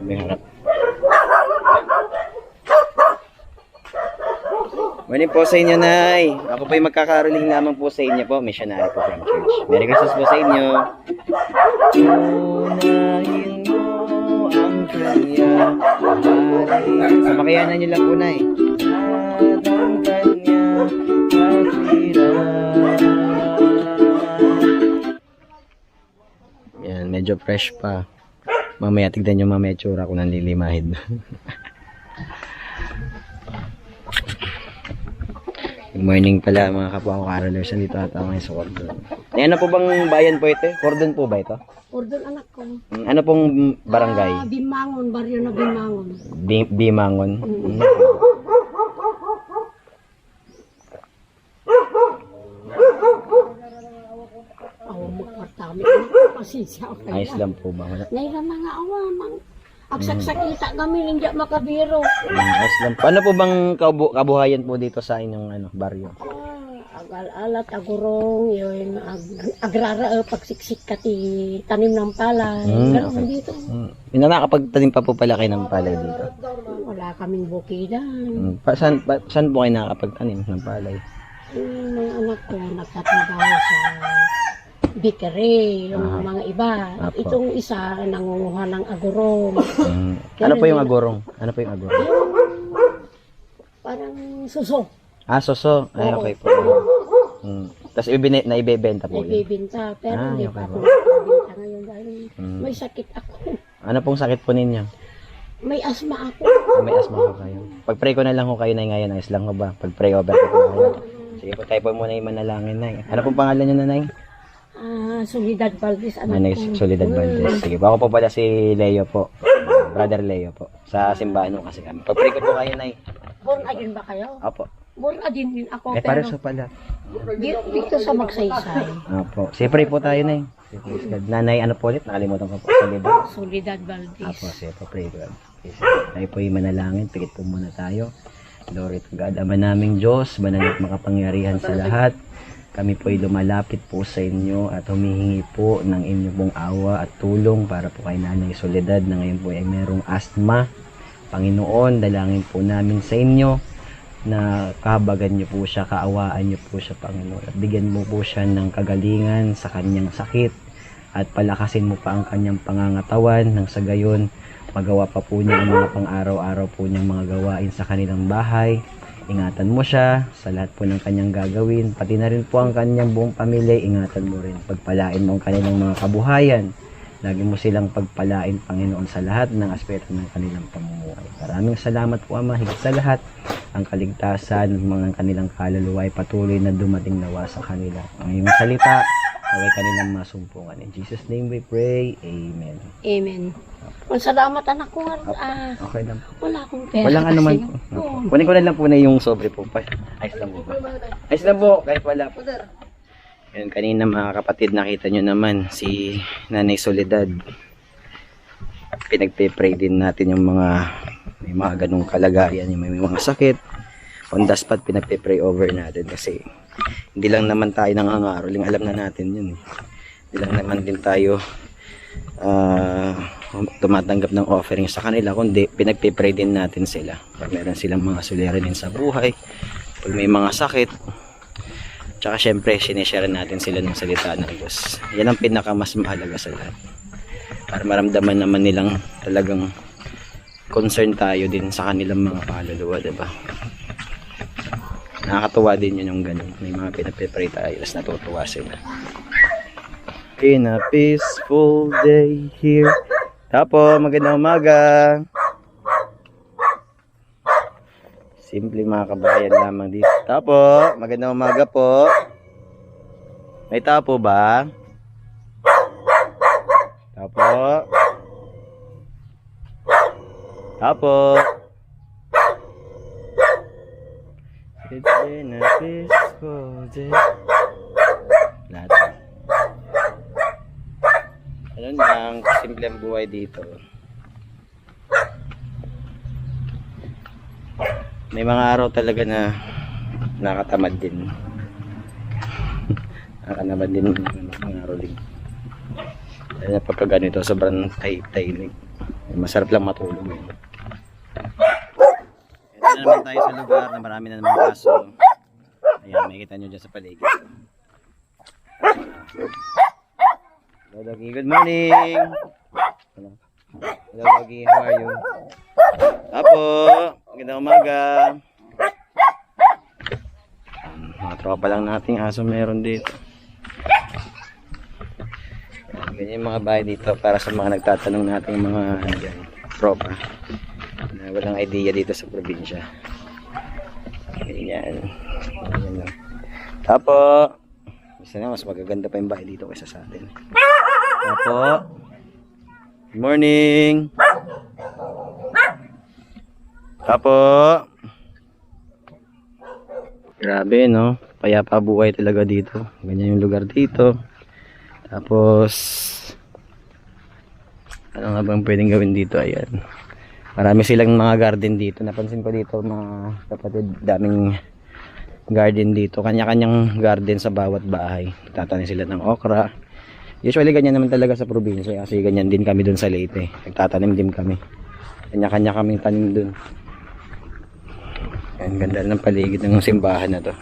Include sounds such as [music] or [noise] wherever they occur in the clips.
May harap. Morning po sa inyo, Nay. Ako po ay magkakaroling lamang po sa inyo po. Missionary po from church. Merry Christmas po sa inyo. Unahin mo ang kanya. Samakayanan niyo lang po, Nay. At ang kanya. Yan, medyo fresh pa. Mamaya tignan nyo mamaya tsura ko ng lilimahid. Good morning pala mga kapwa ko carolers. Nandito ata ngayon sa Cordon. Ay, ano po bang bayan po ito? Cordon po ba ito? Ordon anak ko. Mm, Ano pong Ah, barangay? Bimangon, baryo na Bimangon. Bi- Bimangon. Mm. Awa mo kwartami. Pasensya ako. Ayos lang po ba? Wala. Ngayon mga awa, mang agsaksakita kami, hindi makabiro. Mm, ayos lang po. Ano po bang kabu- kabuhayan po dito sa inyong ano, baryo? Ah, agal-alat, agurong, yun, ag agrara, uh, pagsiksik ka ti tanim ng palay. Mm, Ganun okay. dito. Mm. Yung nakakapagtanim pa po pala kayo ng palay dito. Wala kaming bukidan. Mm. Pa, saan, pa, saan po kayo nakakapagtanim ng palay? Yung mga anak ko, nagtatrabaho sa bakery, yung Ah. mga iba. Apo. itong isa, nangunguha ng agurong. Mm. Ano po yung agurong? Ano po yung agurong? Parang suso. Ah, soso. Ay, okay po. Mm. Tapos ibine, na ibebenta po yun. Nagbibinta. Pero Ah, hindi okay pa ako po. nagbibinta ngayon dahil Mm. may sakit ako. Ano pong sakit po ninyo? May asma ako. Ah, May asma ko kayo. Pag-pray ko na lang ko kayo na ngayon. Ayos lang ko ba? Pag-pray over ko po kayo. Sige po, tayo po muna yung manalangin na. Ano pong pangalan nyo, nanay? Ah, Solidad Valdez. Anak Nanay ko. Soledad Valdez. Sige po, ako po pala si Leo po. Brother Leo po. Sa simbahan mo kasi kami. Pag-pray ko po kayo, nay. Born again ba kayo? Opo. Born again din ako. Eh, pero para sa pala. di- dito sa magsaysay. Opo. Sige, pray po tayo, nay. Sige, God. Nanay, ano po ulit? Nakalimutan ko po. Soledad. Solidad Valdez. Apo, sige po, pray God. Tayo po yung manalangin, pikit po muna tayo. Glory to God. Ama naming Diyos, banal at makapangyarihan sa lahat. Kami po ay lumalapit po sa inyo at humihingi po ng inyong pong awa at tulong para po kay Nanay Soledad na ngayon po ay merong asthma. Panginoon, dalangin po namin sa inyo na kahabagan niyo po siya, kaawaan niyo po siya, Panginoon. At bigyan mo po siya ng kagalingan sa kanyang sakit at palakasin mo pa ang kanyang pangangatawan nang sa gayon magawa pa po niya ang mga pang-araw-araw po niyang mga gawain sa kanilang bahay. Ingatan mo siya sa lahat po ng kanyang gagawin. Pati na rin po ang kanyang buong pamilya, ingatan mo rin. Pagpalain mo ang kanilang mga kabuhayan. Lagi mo silang pagpalain, Panginoon, sa lahat ng aspeto ng kanilang pamumuhay. Maraming salamat po, Ama, higit sa lahat. Ang kaligtasan ng mga kanilang kaluluwa ay patuloy na dumating nawa sa kanila. Ang iyong salita, naway kanilang masumpungan. In Jesus' name we pray. Amen. Amen. Ang salamat anak ko. Ah, Okay lang po. wala akong pera. Walang ano man po. Kunin ko na lang po na yung sobre po. Pa. Ayos lang po. Ayos lang po. Kahit wala po. Yun, kanina mga kapatid, nakita nyo naman si Nanay Soledad. Pinagpe-pray din natin yung mga may mga ganong kalagayan, yung may mga sakit. On the spot, pinagpe-pray over natin kasi hindi lang naman tayo nangangaroling, alam na natin yun. eh. Hindi lang naman din tayo ah, tumatanggap ng offering sa kanila, kundi pinagpe-pray din natin sila. Pag meron silang mga suliranin sa buhay, pag may mga sakit, Tsaka syempre, sinishare natin sila ng salita ng Diyos. Yan ang pinaka mas mahalaga sa lahat. Para maramdaman naman nilang talagang concern tayo din sa kanilang mga kaluluwa, diba? Nakakatuwa din yun yung ganun. May mga pinapipray tayo, tapos natutuwa sila. In a peaceful day here. Tapo, magandang umaga. Simple mga kabayan lamang dito. Tapo, magandang umaga po. May tapo ba? Tapo. Tapo. It's been a peaceful day. Lahat. Ano lang, simple ang buhay dito. May mga araw talaga na nakatamad din. nakatamad din mga araw din. Lalo na pagka ganito, sobrang tahimik. Masarap lang matulog eh. Na naman tayo sa lugar na marami na naman aso. Ayan, makikita nyo dyan sa paligid. Hello, Doggy. Good morning. Hello Doggy. How are you? Apo. Magandang umaga. Mga tropa lang nating aso meron dito. Ganyan yung mga bahay dito para sa mga nagtatanong nating mga dyan, tropa na walang idea dito sa probinsya. Ganyan. Ganyan lang. Tapo. Isa na, mas magaganda pa yung bahay dito kaysa sa atin. Tapo. Good morning. Tapo. Grabe, no? Payapa buhay talaga dito. Ganyan yung lugar dito. Tapos, ano nga bang pwedeng gawin dito? Ayan. Marami silang mga garden dito. Napansin ko dito mga kapatid, daming garden dito. Kanya-kanyang garden sa bawat bahay. Tatanim sila ng okra. Usually ganyan naman talaga sa probinsya kasi ganyan din kami dun sa Leyte. Nagtatanim din kami. Kanya-kanya kaming tanim dun. Yan, ganda ng paligid ng simbahan na to.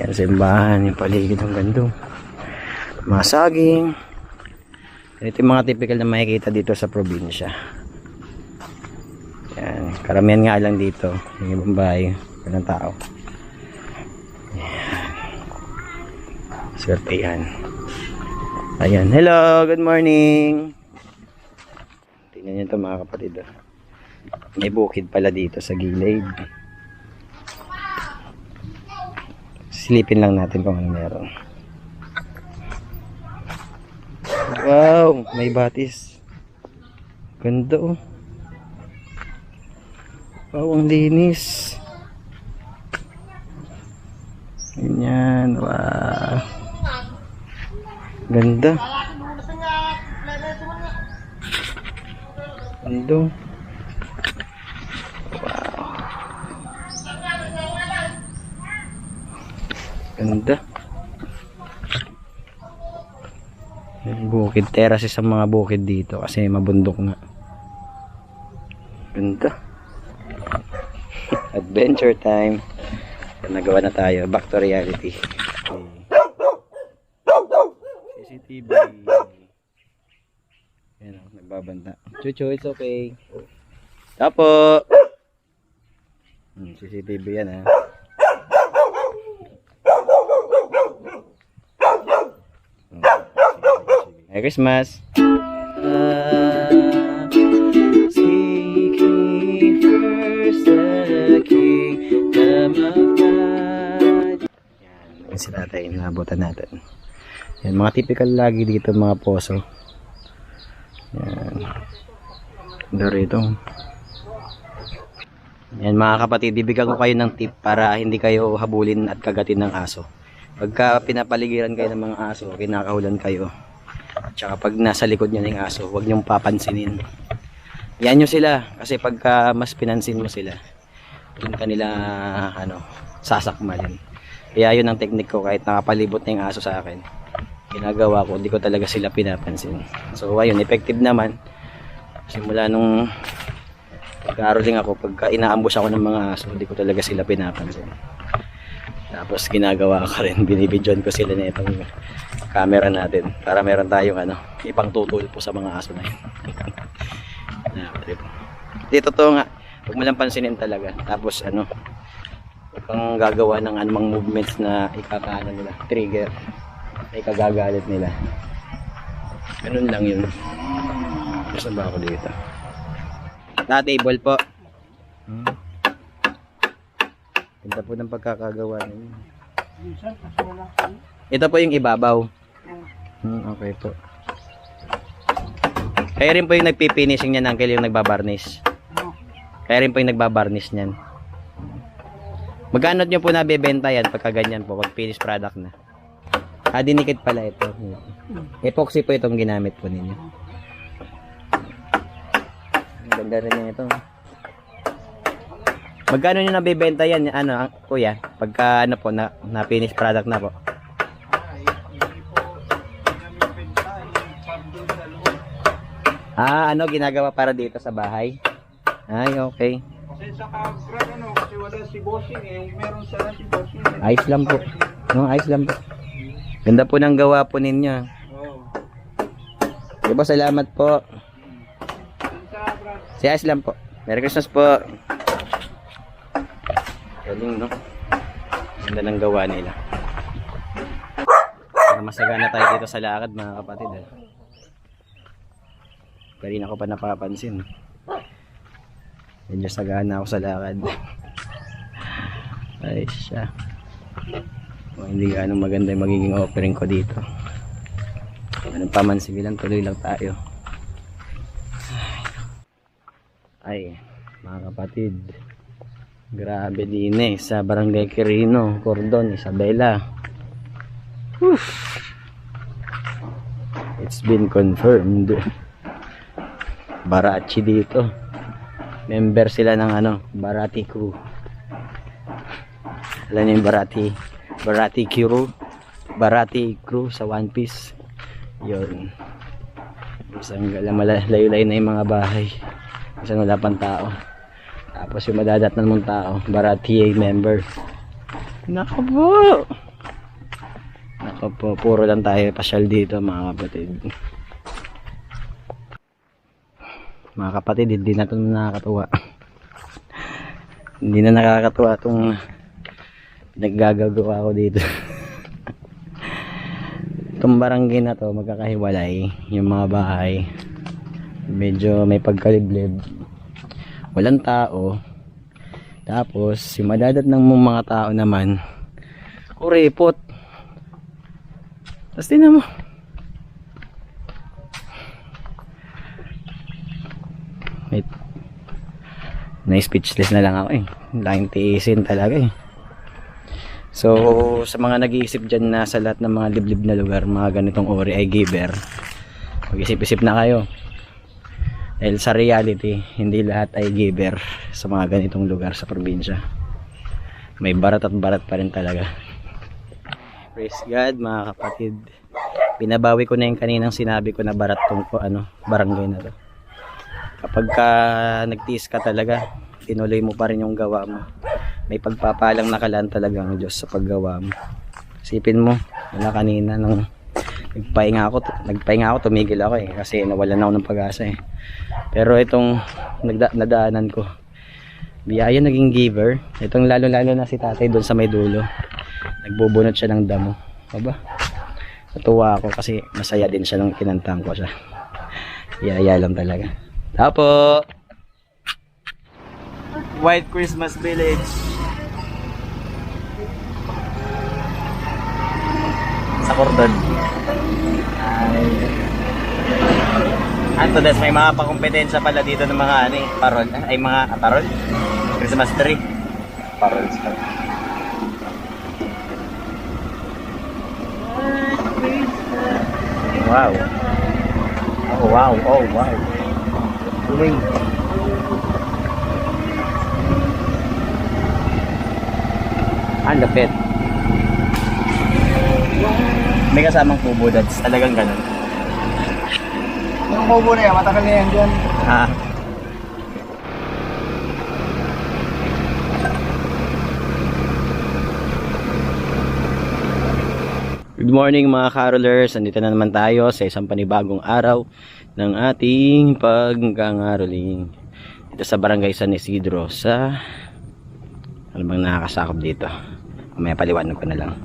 Yan, simbahan, yung paligid ng gandong. Mga saging. Ito yung mga typical na makikita dito sa probinsya. Yan, karamihan nga lang dito. Yung ibang bahay, walang tao. Yan. Swerte yan. Ayan, hello, good morning. Tingnan nyo ito mga kapatid. ah. May bukid pala dito sa gilid. Silipin lang natin kung ano meron. Wow, may batis. Ganda oh. Wow, ang linis. Ganyan, wow. Ganda. Ganda. Ganda. Yung bukid. Terrace sa mga bukid dito kasi mabundok nga. Ganda. [laughs] Adventure time. Nagawa na tayo. Back to reality. CCTV. Yan o, nagbabanta. Chucho, it's okay. Tapo! Hmm, CCTV yan ha. Merry Christmas! Yan, si tatay, nabutan natin. Yan, mga typical lagi dito mga poso. Yan. Ganda rito. Yan mga kapatid, bibigyan ko kayo ng tip para hindi kayo habulin at kagatin ng aso. Pagka pinapaligiran kayo ng mga aso, kinakahulan kayo. At saka pag nasa likod nyo ng aso, huwag nyong papansinin. Yan nyo sila, kasi pagka mas pinansin mo sila, doon kanila ano, sasakmalin. Kaya yun ang technique ko kahit nakapalibot na yung aso sa akin. Ginagawa ko, hindi ko talaga sila pinapansin. So ayun, effective naman. Simula nung pagka-rolling ako, pagka inaambos ako ng mga aso, hindi ko talaga sila pinapansin. Tapos ginagawa ko rin, binibidyon ko sila na itong camera natin para meron tayong ano, ipang tutol po sa mga aso na yun. Nakaktrip. Dito to nga, huwag mo lang pansinin talaga. Tapos ano, huwag kang gagawa ng anumang movements na ikakaano nila, trigger, na ikagagalit nila. Ganun lang yun. Gusto ba ako dito? Na table po. Hmm. Ganda po ng pagkakagawa ninyo. Ito po yung ibabaw. Hmm, okay po. Kaya rin po yung nagpipinising niyan, uncle, yung nagbabarnish. Kaya rin po yung nagbabarnish niyan. Magkano nyo po nabebenta yan pagka ganyan po, pag finished product na? Ah, dinikit pala ito. Epoxy po itong ginamit po ninyo. Ganda rin yan ito. Magkano nyo nabebenta yan, ano, kuya? Pagka, ano po, na, na finished product na po. Ah, ano ginagawa para dito sa bahay? Ay, okay. Kasi sa kagrad ano, kasi wala si Bossing eh. Yung meron sana si Bossing. eh. Ayos lang po. No, ayos lang po. Ganda po ng gawa po ninyo. Oo. Di ba, salamat po. Si ayos lang po. Merry Christmas po. Galing, no? Ganda ng gawa nila. Para masagana tayo dito sa lakad, mga kapatid. Eh. Kanina ko pa napapansin. Medyo sagana ako sa lakad. Ay, siya. Kung hindi ganong maganda yung magiging offering ko dito. Anong paman, sige lang, tuloy lang tayo. Ay, mga kapatid. Grabe din eh, sa Barangay Quirino, Cordon, Isabela. Whew. It's been confirmed. Barachi dito. Member sila ng ano, Barati Crew. Alam niyo yung Barati, Barati Crew? Barati Crew sa One Piece. Yun. Isang layo-layo na yung mga bahay. Kasi wala pang tao. Tapos yung madadatnan mong tao, Barati member. Nako po! Nako po, puro lang tayo pasyal dito mga kapatid. Mga kapatid, hindi na ito nakakatuwa. [laughs] hindi na nakakatuwa itong naggagagawa ko dito. [laughs] itong barangay na to magkakahiwalay. Yung mga bahay medyo may pagkaliblib. Walang tao. Tapos yung madadat ng mga tao naman kuripot. Tapos tinan mo wait na speechless na lang ako eh laking tiisin talaga eh so sa mga nag-iisip dyan na sa lahat ng mga liblib na lugar mga ganitong ori ay giver mag-isip-isip na kayo dahil sa reality, hindi lahat ay giver sa mga ganitong lugar sa probinsya. May barat at barat pa rin talaga. Praise God mga kapatid. Pinabawi ko na yung kaninang sinabi ko na barat tong ano, barangay na to. Kapag ka nagtiis ka talaga, tinuloy mo pa rin yung gawa mo. May pagpapalang nakalaan talaga ang Diyos sa paggawa mo. Isipin mo, wala kanina nung nagpahinga ako, nagpahinga ako, tumigil ako eh kasi nawalan ako ng pag-asa eh. Pero itong nagda, nadaanan ko, biyaya naging giver. Itong lalo-lalo na si tatay doon sa may dulo. Nagbubunot siya ng damo. Aba, natuwa ako kasi masaya din siya nung kinantang ko siya. Biyaya lang talaga. Tapo! White Christmas Village. Sa Cordon. Ay. May mga pakompetensya pala dito ng mga ano eh, parol, ay mga ah, parol. Christmas tree. Parols pa. Wow. Oh wow, oh wow. Uy. Ang lapit. May kasamang kubo that's talagang ganun. Yung kubo na yan, matagal na yan dyan. Ah. Good morning mga carolers. Nandito na naman tayo sa isang panibagong araw ng ating pagkangaroling. Dito sa barangay San Isidro sa ano bang nakakasakop dito. May paliwanag ko na lang.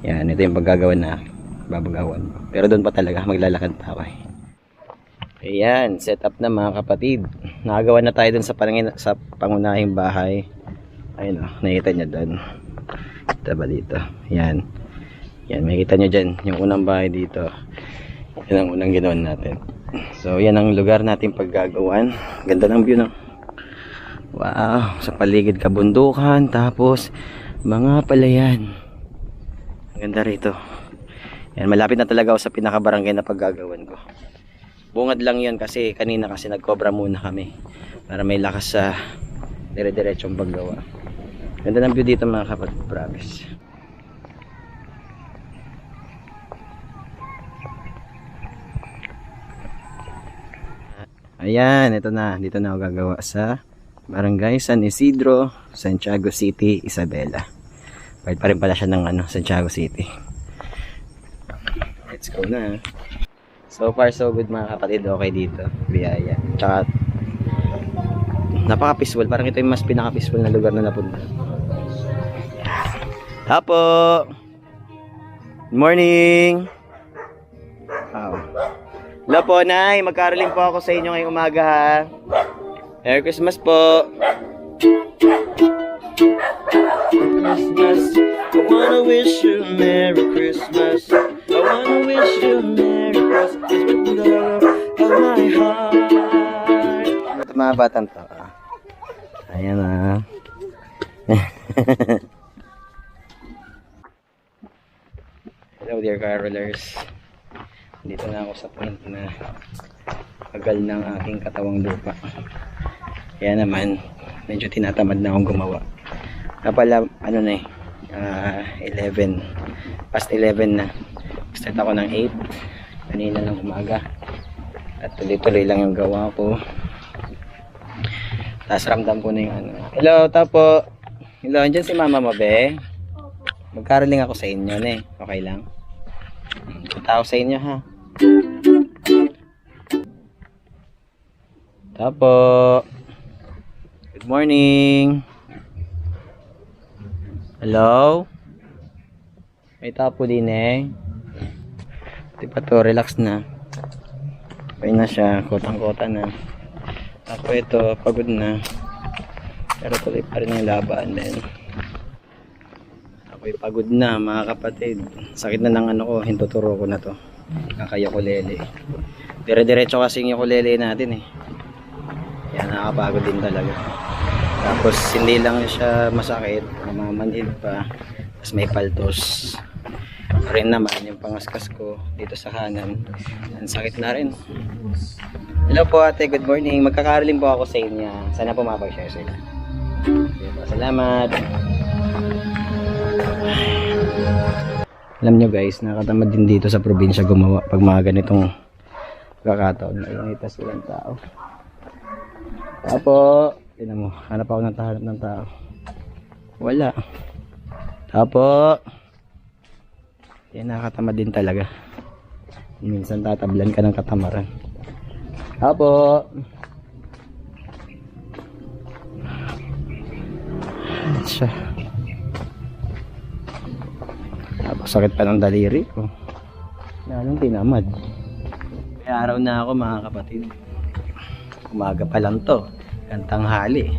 Yan, ito yung paggagawa na babagawan. Pero doon pa talaga maglalakad pa ako eh. Ayan, set up na mga kapatid. Nakagawa na tayo dun sa, sa pangunahing bahay. Ayun o, nakita nyo dun. Kita ba dito? Ayan. Yan, makikita nyo dyan, yung unang bahay dito. Yan ang unang ginawa natin. So, yan ang lugar natin paggagawan. Ganda ng view, no? Wow, sa paligid kabundukan, tapos mga palayan. Ang ganda rito. Yan, malapit na talaga ako sa pinakabarangay na paggagawan ko. Bungad lang yun kasi kanina kasi nagkobra muna kami para may lakas sa dire-diretsong paggawa. Ganda ng view dito mga kapatid, promise. Ayan, ito na. Dito na ako gagawa sa Barangay San Isidro, Santiago City, Isabela. Part pa rin pala siya ng ano, Santiago City. Let's go na. So far so good mga kapatid, okay dito. Biyaya. Tsaka napaka-peaceful. Parang ito yung mas pinaka-peaceful na lugar na napunta. Tapo! Good morning! Wow. Hello po, Nay. Magkaroling po ako sa inyo ngayong umaga, ha. Merry Christmas po. Christmas. I wanna wish you a Merry Christmas. I wanna wish you a Merry Christmas with the love of my heart. Ito mga batang to. ah. Ayan ah. [laughs] Hello dear carolers. Dito na ako sa point na tagal ng aking katawang lupa. Kaya naman, medyo tinatamad na akong gumawa. Kapala, ano na eh, ah, 11. Past 11 na. Start ako ng 8. Kanina ng umaga. At tuloy-tuloy lang yung gawa ko. Tapos ramdam ko na yung ano. Hello, tapo. Hello, andyan si mama mo, be? Ako sa inyo, ne. Okay lang? Ako sa inyo, ha? Tapo. Good morning. Hello? May tapo din eh. Di pa to, relax na. Okay na siya, kotang-kota na. Ako ito, pagod na. Pero tuloy pa rin yung laban din. Ako'y pagod na mga kapatid. Sakit na ng ano ko, hintuturo ko na to. Kakayokulele. Dire-diretso kasi yung ukulele natin eh. Kaya nakakapagod din talaga. Tapos hindi lang siya masakit, namamanhid pa. Tapos may paltos. Rin naman yung pangaskas ko dito sa kanan. Ang sakit na rin. Hello po ate, good morning. Magkakaroling po ako sa inyo. Sana po mapag-share sila. Po, Salamat. Alam nyo guys, nakatamad din dito sa probinsya gumawa pag mga ganitong kakataon. Nainitas silang tao. Apo, tinan mo, hanap ako ng tahanap ng tao. Wala. Apo. Yan nakakatamad din talaga. Minsan tatablan ka ng katamaran. Apo. Ayan siya. Sakit pa ng daliri ko. Lalong tinamad. May araw na ako mga kapatid. Umaga pa lang to. Kantang hali.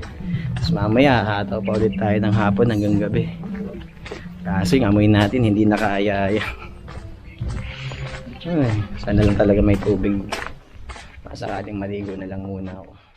Tapos mamaya, hataw pa ulit tayo ng hapon hanggang gabi. Kaso yung natin hindi nakaaya-aya. Ay, sana lang talaga may tubig. Masakaling maligo na lang muna ako.